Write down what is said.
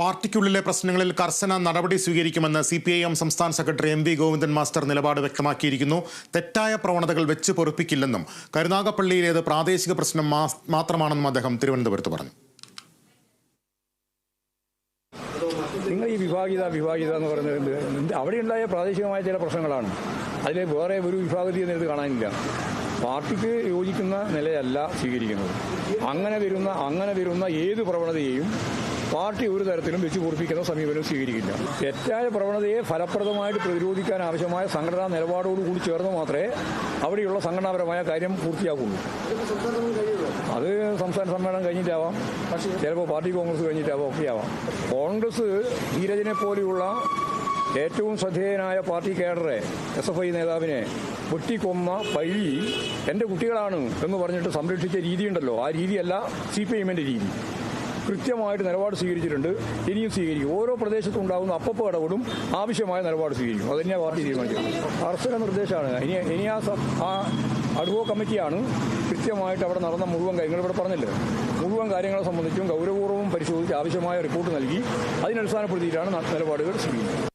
പാർട്ടിക്കുള്ളിലെ പ്രശ്നങ്ങളിൽ കർശന നടപടി സ്വീകരിക്കുമെന്ന് സി പി ഐ എം സംസ്ഥാന secretary M V Govindan master നിലപാട് വ്യക്തമാക്കിയിരിക്കുന്നു. തെറ്റായ പ്രവണതകൾ വെച്ച് പൊറുപ്പിക്കില്ലെന്നും കരുനാഗപ്പള്ളിയിലേത് പ്രാദേശിക പ്രശ്നം മാത്രമാണെന്നും അദ്ദേഹം തിരുവനന്തപുരത്ത് പറഞ്ഞു. നിങ്ങൾ ഈ വിഭാഗീയത എന്ന് പറയുന്നത്? അവിടെ ഉണ്ടായ പ്രാദേശികമായ ചില പ്രശ്നങ്ങളാണ്. അതിൽ വേറെ ഒരു വിഭാഗീയത ഇത് കാണാനില്ല. പാർട്ടിക്ക് യോജിക്കുന്ന നിലയല്ല സ്വീകരിക്കുന്നത്. അങ്ങനെ വരുന്ന അങ്ങനെ വരുന്ന ഏത് പ്രവണതയെയും പാർട്ടി ഒരു തരത്തിലും വെച്ചു പൂർപ്പിക്കുന്ന സമീപനം സ്വീകരിക്കില്ല. തെറ്റായ പ്രവണതയെ ഫലപ്രദമായിട്ട് പ്രതിരോധിക്കാൻ ആവശ്യമായ സംഘടനാ നിലപാടോടുകൂടി ചേർന്ന് മാത്രമേ അവിടെയുള്ള സംഘടനാപരമായ കാര്യം പൂർത്തിയാക്കുള്ളൂ അത് സംസ്ഥാന സമ്മേളനം കഴിഞ്ഞിട്ടാവാം. ചിലപ്പോൾ പാർട്ടി കോൺഗ്രസ് കഴിഞ്ഞിട്ടാവാം ഒക്കെ ആവാം കോൺഗ്രസ് ധീരജിനെ പോലെയുള്ള ഏറ്റവും ശ്രദ്ധേയനായ പാർട്ടി കേഡറെ എസ് എഫ് ഐ നേതാവിനെ പൊട്ടിക്കൊന്ന പഴി എന്റെ കുട്ടികളാണ് എന്ന് പറഞ്ഞിട്ട് സംരക്ഷിച്ച രീതിയുണ്ടല്ലോ. ആ രീതിയല്ല സി പി എമ്മിന്റെ രീതി. കൃത്യമായിട്ട് നിലപാട് സ്വീകരിച്ചിട്ടുണ്ട്. ഇനിയും സ്വീകരിക്കും. ഓരോ പ്രദേശത്തും ഉണ്ടാകുന്ന അപ്പപ്പോൾ ഇടപെടും. ആവശ്യമായ നിലപാട് സ്വീകരിക്കും. അത് തന്നെയാണ് പാർട്ടി തീരുമാനിച്ചത്. കർശന നിർദ്ദേശമാണ് ഇനി ഇനി ആ അടുവോ കമ്മിറ്റിയാണ് കൃത്യമായിട്ട് അവിടെ നടന്ന മുഴുവൻ കാര്യങ്ങൾ ഇവിടെ പറഞ്ഞില്ലേ? മുഴുവൻ കാര്യങ്ങളെ സംബന്ധിച്ചും ഗൗരവപൂർവം പരിശോധിച്ച് ആവശ്യമായ റിപ്പോർട്ട് നൽകി. അതിനടിസ്ഥാനപ്പെടുത്തിയിട്ടാണ് നിലപാടുകൾ സ്വീകരിക്കുന്നത്.